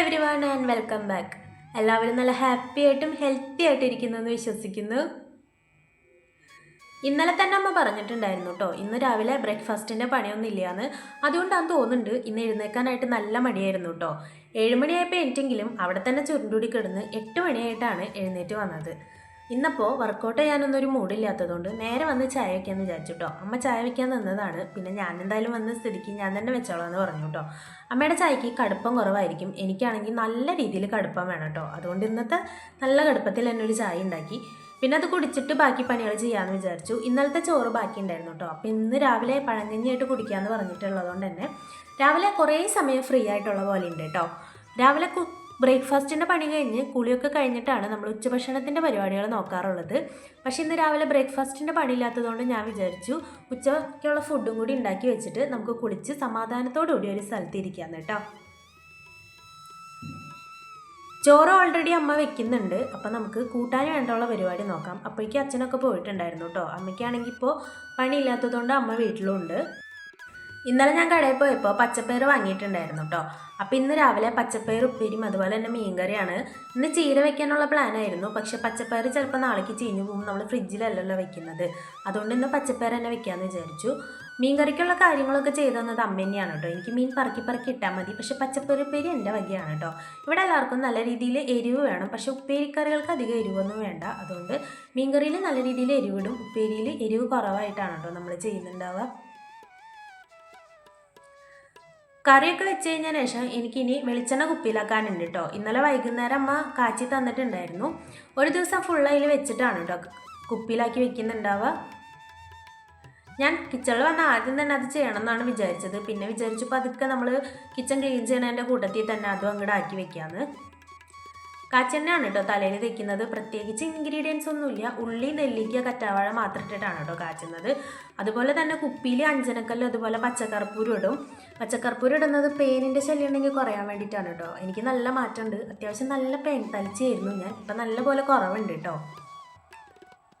One and welcome back എല്ലാവരും നല്ല happy ആയിട്ടും ഹെൽത്തി ആയിട്ട് ഇരിക്കുന്നു എന്ന് വിശ്വസിക്കുന്നു. ഇന്നലെ തന്നെ അമ്മ പറഞ്ഞിട്ടുണ്ടായിരുന്നു കേട്ടോ ഇന്ന് രാവിലെ ബ്രേക്ക്ഫാസ്റ്റിന്റെ പണിയൊന്നും ഇല്ലയെന്ന്. അതുകൊണ്ടാണ് തോന്നുന്നുണ്ട് ഇന്ന് എഴുന്നേക്കാനായിട്ട് നല്ല മടിയായിരുന്നു കേട്ടോ ഏഴുമണിയായപ്പോൾ എനിക്കെങ്കിലും അവിടെ തന്നെ ചുരുണ്ടുടി കിടന്ന് എട്ട് മണിയായിട്ടാണ് എഴുന്നേറ്റ് വന്നത്. ഇന്നപ്പോൾ വർക്കൗട്ട് ചെയ്യാനൊന്നും ഒരു മൂടില്ലാത്തതുകൊണ്ട് നേരെ വന്ന് ചായ വയ്ക്കാമെന്ന് വിചാരിച്ചു കേട്ടോ അമ്മ ചായ വയ്ക്കാൻ നിന്നതാണ് പിന്നെ ഞാൻ എന്തായാലും വന്ന സ്ഥിതിക്ക് ഞാൻ തന്നെ വെച്ചോളാം എന്ന് പറഞ്ഞു കേട്ടോ അമ്മയുടെ ചായക്ക് കടുപ്പം കുറവായിരിക്കും. എനിക്കാണെങ്കിൽ നല്ല രീതിയിൽ കടുപ്പം വേണം കേട്ടോ അതുകൊണ്ട് ഇന്നത്തെ നല്ല കടുപ്പത്തിൽ തന്നെ ഒരു ചായ ഉണ്ടാക്കി. പിന്നെ അത് കുടിച്ചിട്ട് ബാക്കി പണികൾ ചെയ്യാമെന്ന് വിചാരിച്ചു. ഇന്നലത്തെ ചോറ് ബാക്കി ഉണ്ടായിരുന്നു കേട്ടോ അപ്പോൾ ഇന്ന് രാവിലെ പഴങ്കഞ്ഞിയായിട്ട് കുടിക്കാമെന്ന് പറഞ്ഞിട്ടുള്ളതുകൊണ്ട് തന്നെ രാവിലെ കുറേ സമയം ഫ്രീ ആയിട്ടുള്ള പോലെ ഉണ്ട് കേട്ടോ രാവിലെ ബ്രേക്ക്ഫാസ്റ്റിന്റെ പണി കഴിഞ്ഞ് കുളിയൊക്കെ കഴിഞ്ഞിട്ടാണ് നമ്മൾ ഉച്ചഭക്ഷണത്തിന്റെ പരിപാടികൾ നോക്കാറുള്ളത്. പക്ഷേ ഇന്ന് രാവിലെ ബ്രേക്ക്ഫാസ്റ്റിന്റെ പണിയില്ലാത്തതുകൊണ്ട് ഞാൻ വിചാരിച്ചു ഉച്ചയ്ക്കുള്ള ഫുഡും കൂടി ഉണ്ടാക്കി വെച്ചിട്ട് നമുക്ക് കുളിച്ച് സമാധാനത്തോടു കൂടി ഒരു സ്ഥലത്ത് ഇരിക്കാമെന്ന് കേട്ടോ. ചോറ് ഓൾറെഡി അമ്മ വെക്കുന്നുണ്ട്. അപ്പം നമുക്ക് കൂട്ടാൻ വേണ്ടുള്ള പരിപാടി നോക്കാം. അപ്പോഴേക്കും അച്ഛനൊക്കെ പോയിട്ടുണ്ടായിരുന്നു കേട്ടോ. അമ്മയ്ക്കാണെങ്കിൽ ഇപ്പോൾ പണിയില്ലാത്തതുകൊണ്ട് അമ്മ വീട്ടിലുണ്ട്. ഇന്നലെ ഞാൻ കടയിൽ പോയപ്പോൾ പച്ചപ്പയർ വാങ്ങിയിട്ടുണ്ടായിരുന്നു കേട്ടോ അപ്പം ഇന്ന് രാവിലെ പച്ചപ്പയർ ഉപ്പേരിയും അതുപോലെ തന്നെ മീൻകറിയാണ്. ഇന്ന് ചീര വെക്കാനുള്ള പ്ലാനായിരുന്നു പക്ഷെ പച്ചപ്പയർ ചിലപ്പോൾ നാളേക്ക് ചീഞ്ഞു പോകും. നമ്മൾ ഫ്രിഡ്ജിലല്ലല്ലോ വെക്കുന്നത്. അതുകൊണ്ട് ഇന്ന് പച്ചപ്പയർ തന്നെ വെക്കാമെന്ന് വിചാരിച്ചു. മീൻകറിക്കുള്ള കാര്യങ്ങളൊക്കെ ചെയ്തു തന്നത് അമ്മ തന്നെയാണ് കേട്ടോ എനിക്ക് മീൻ പറക്കി പറക്കി ഇട്ടാൽ മതി. പക്ഷെ പച്ചപ്പയർ ഉപ്പേരി എന്റെ വകയാണ് കേട്ടോ ഇവിടെ എല്ലാവർക്കും നല്ല രീതിയിൽ എരിവ് വേണം. പക്ഷെ ഉപ്പേരിക്കറികൾക്ക് അധികം എരിവൊന്നും വേണ്ട. അതുകൊണ്ട് മീൻകറിയിൽ നല്ല രീതിയിൽ എരിവിടും ഉപ്പേരിയിൽ എരിവ് കുറവായിട്ടാണ് കേട്ടോ നമ്മൾ ചെയ്യുന്നുണ്ടാവുക. കറിയൊക്കെ വെച്ച് കഴിഞ്ഞ ശേഷം എനിക്കിനി വെളിച്ചെണ്ണ കുപ്പിയിലാക്കാനുണ്ട് കേട്ടോ ഇന്നലെ വൈകുന്നേരം അമ്മ കാച്ചി തന്നിട്ടുണ്ടായിരുന്നു. ഒരു ദിവസം ഫുൾ അതിൽ വെച്ചിട്ടാണ് കേട്ടോ കുപ്പിയിലാക്കി വെക്കുന്നുണ്ടാവുക. ഞാൻ കിച്ചണിൽ വന്ന ആദ്യം തന്നെ അത് ചെയ്യണം എന്നാണ് വിചാരിച്ചത്. പിന്നെ വിചാരിച്ചു പതുക്കെ നമ്മൾ കിച്ചൺ ക്ലീൻ ചെയ്യണതിന്റെ കൂട്ടത്തിൽ തന്നെ അതും അങ്ങോട്ട് ആക്കി വെക്കാമെന്ന് കാച്ചെണ്ണയാണ് കേട്ടോ തലയിൽ തേക്കുന്നത് പ്രത്യേകിച്ച് ഇൻഗ്രീഡിയൻസ് ഒന്നുമില്ല. ഉള്ളി നെല്ലിക്ക കറ്റാവാഴ മാത്രം ഇട്ടിട്ടാണ് കേട്ടോ കാച്ചുന്നത്. അതുപോലെ തന്നെ കുപ്പിയിൽ അഞ്ചനക്കല്ലും അതുപോലെ പച്ചക്കർപ്പൂരം ഇടും. പച്ചക്കർപ്പൂരം ഇടുന്നത് പേനിന്റെ ശല്യം ഉണ്ടെങ്കിൽ കുറയാൻ വേണ്ടിയിട്ടാണ് കേട്ടോ എനിക്ക് നല്ല മാറ്റമുണ്ട്. അത്യാവശ്യം നല്ല പേൻ തലിച്ചായിരുന്നു ഞാൻ. ഇപ്പം നല്ല പോലെ കുറവുണ്ട് കേട്ടോ.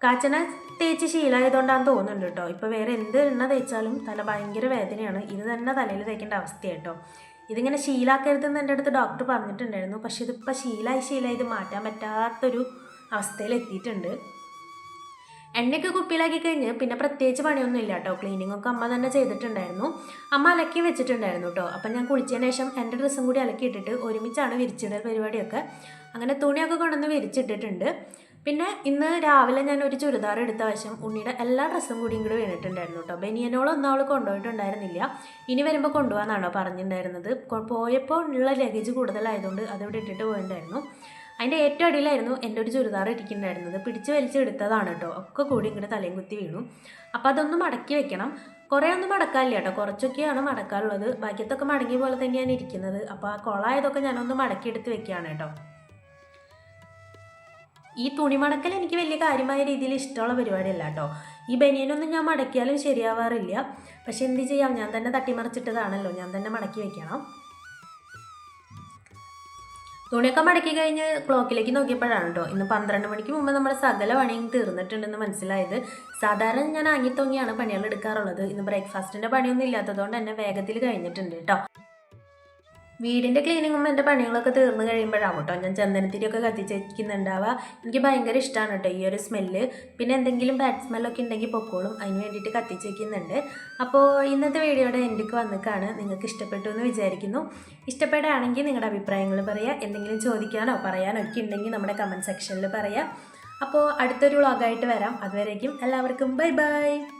കാച്ചന തേച്ച് ശീലമായതുകൊണ്ടാണ് തോന്നുന്നുണ്ട് കേട്ടോ. ഇപ്പോൾ വേറെ എന്ത് എണ്ണ തേച്ചാലും തല ഭയങ്കര വേദനയാണ്. ഇത് തന്നെ തലയിൽ തേക്കേണ്ട അവസ്ഥയാട്ടോ ഇതിങ്ങനെ ശീലാക്കരുതെന്ന് എന്റെ അടുത്ത് ഡോക്ടർ പറഞ്ഞിട്ടുണ്ടായിരുന്നു. പക്ഷേ ഇതിപ്പോൾ ശീലായി ശീലായി ഇത് മാറ്റാൻ പറ്റാത്തൊരു അവസ്ഥയിൽ എത്തിയിട്ടുണ്ട്. എണ്ണയൊക്കെ കുപ്പിയിലാക്കി കഴിഞ്ഞ് പിന്നെ പ്രത്യേകിച്ച് പണിയൊന്നും ഇല്ല കേട്ടോ. ക്ലീനിങ് ഒക്കെ അമ്മ തന്നെ ചെയ്തിട്ടുണ്ടായിരുന്നു. അമ്മ അലക്കി വെച്ചിട്ടുണ്ടായിരുന്നു കേട്ടോ. അപ്പം ഞാൻ കുളിച്ചതിന് ശേഷം എന്റെ ഡ്രസ്സും കൂടി അലക്കി ഇട്ടിട്ട് ഒരുമിച്ചാണ് വിരിച്ചിടൽ പരിപാടിയൊക്കെ. അങ്ങനെ തുണിയൊക്കെ കൊണ്ടുവന്ന് വിരിച്ചിട്ടിട്ടുണ്ട്. പിന്നെ ഇന്ന് രാവിലെ ഞാൻ ഒരു ചുരിദാർ എടുത്ത വശം ഉണ്ണിയുടെ എല്ലാ ഡ്രസ്സും കൂടി ഇങ്ങോട്ട് വീണിട്ടുണ്ടായിരുന്നു കേട്ടോ ബനിയനോളൊന്നും അവൾ കൊണ്ടുപോയിട്ടുണ്ടായിരുന്നില്ല. ഇനി വരുമ്പോൾ കൊണ്ടുപോകാന്നാണോ പറഞ്ഞിട്ടുണ്ടായിരുന്നത്. പോയപ്പോൾ ഉള്ള ലഗേജ് കൂടുതലായതുകൊണ്ട് അതവിടെ ഇട്ടിട്ട് പോയിട്ടുണ്ടായിരുന്നു. അതിന്റെ ഏറ്റവും അടിയിലായിരുന്നു എന്റെ ഒരു ചുരിദാർ ഇരിക്കുന്നുണ്ടായിരുന്നത് പിടിച്ച് വലിച്ചെടുത്തതാണ് കേട്ടോ ഒക്കെ കൂടി ഇങ്ങോട്ട് തലയും കുത്തി വീണു. അപ്പോൾ അതൊന്ന് മടക്കി വെക്കണം. കുറേ ഒന്നും മടക്കാനില്ല കേട്ടോ കുറച്ചൊക്കെയാണ് മടക്കാനുള്ളത്. ബാക്കിയത്തൊക്കെ മടങ്ങിയ പോലെ തന്നെയാണ് ഇരിക്കുന്നത്. അപ്പോൾ ആ കുളമായതൊക്കെ ഞാനൊന്ന് മടക്കിയെടുത്ത് വെക്കുകയാണ് കേട്ടോ ഈ തുണി മടക്കൽ എനിക്ക് വലിയ കാര്യമായ രീതിയിൽ ഇഷ്ടമുള്ള പരിപാടിയല്ല കേട്ടോ. ഈ ബനിയനൊന്നും ഞാൻ മടക്കിയാലും ശരിയാവാറില്ല. പക്ഷെ എന്ത് ചെയ്യാം? ഞാൻ തന്നെ തട്ടിമറിച്ചിട്ടതാണല്ലോ. ഞാൻ തന്നെ മടക്കി വെക്കണം. തുണിയൊക്കെ മടക്കി കഴിഞ്ഞ് ക്ലോക്കിലേക്ക് നോക്കിയപ്പോഴാണ് കേട്ടോ. ഇന്ന് പന്ത്രണ്ട് മണിക്ക് മുമ്പ് നമ്മുടെ സകല പണിയും തീർന്നിട്ടുണ്ടെന്ന് മനസ്സിലായത്. സാധാരണ ഞാൻ ആങ്ങിത്തൊങ്ങിയാണ് പണികൾ എടുക്കാറുള്ളത്. ഇന്ന് ബ്രേക്ക്ഫാസ്റ്റിന്റെ പണിയൊന്നും ഇല്ലാത്തതുകൊണ്ട് തന്നെ വേഗത്തിൽ കഴിഞ്ഞിട്ടുണ്ട് കേട്ടോ. വീടിന്റെ ക്ലീനിങ്ങും എന്റെ പണികളൊക്കെ തീർന്നു കഴിയുമ്പോഴാണ് കേട്ടോ. ഞാൻ ചന്ദനത്തിരിയൊക്കെ കത്തിച്ച് വെക്കുന്നുണ്ടാവുക എനിക്ക് ഭയങ്കര ഇഷ്ടമാണ് കേട്ടോ ഈ ഒരു സ്മെല്ല് പിന്നെ എന്തെങ്കിലും ബാഡ് സ്മെല്ലൊക്കെ ഉണ്ടെങ്കിൽ പൊക്കോളും. അതിന് വേണ്ടിയിട്ട് കത്തിച്ച് അപ്പോൾ ഇന്നത്തെ വീഡിയോയുടെ എൻഡിക്ക് വന്നിക്കാണ്. നിങ്ങൾക്ക് ഇഷ്ടപ്പെട്ടു എന്ന് വിചാരിക്കുന്നു. ഇഷ്ടപ്പെടുകയാണെങ്കിൽ നിങ്ങളുടെ അഭിപ്രായങ്ങൾ പറയുക എന്തെങ്കിലും ചോദിക്കാനോ പറയാനോ ഒക്കെ ഉണ്ടെങ്കിൽ നമ്മുടെ കമന്റ് സെക്ഷനിൽ പറയാം. അപ്പോൾ അടുത്തൊരു വ്ളോഗായിട്ട് വരാം. അതുവരേക്കും എല്ലാവർക്കും ബൈ ബൈ